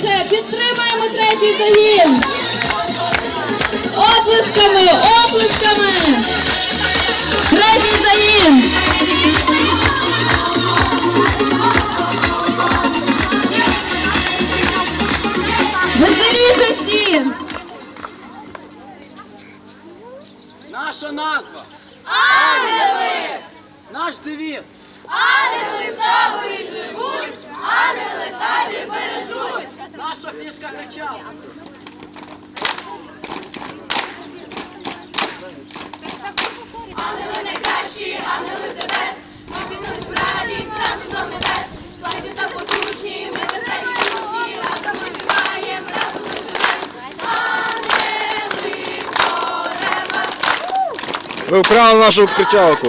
швидше підтримаємо третій загін. Оплесками, оплесками. Третій загін. Веселіше всі. Наша назва, Ангели! наш девіз. Ангели в Наша фішка. Ангели найкращі, ангели це без, ми піднялись в радість разом до небес. Славні та потужні, ми веселі дружні, разом ми співаємо, разом ми живемо. Ангели forever, Ви вкрали нашу кричалку.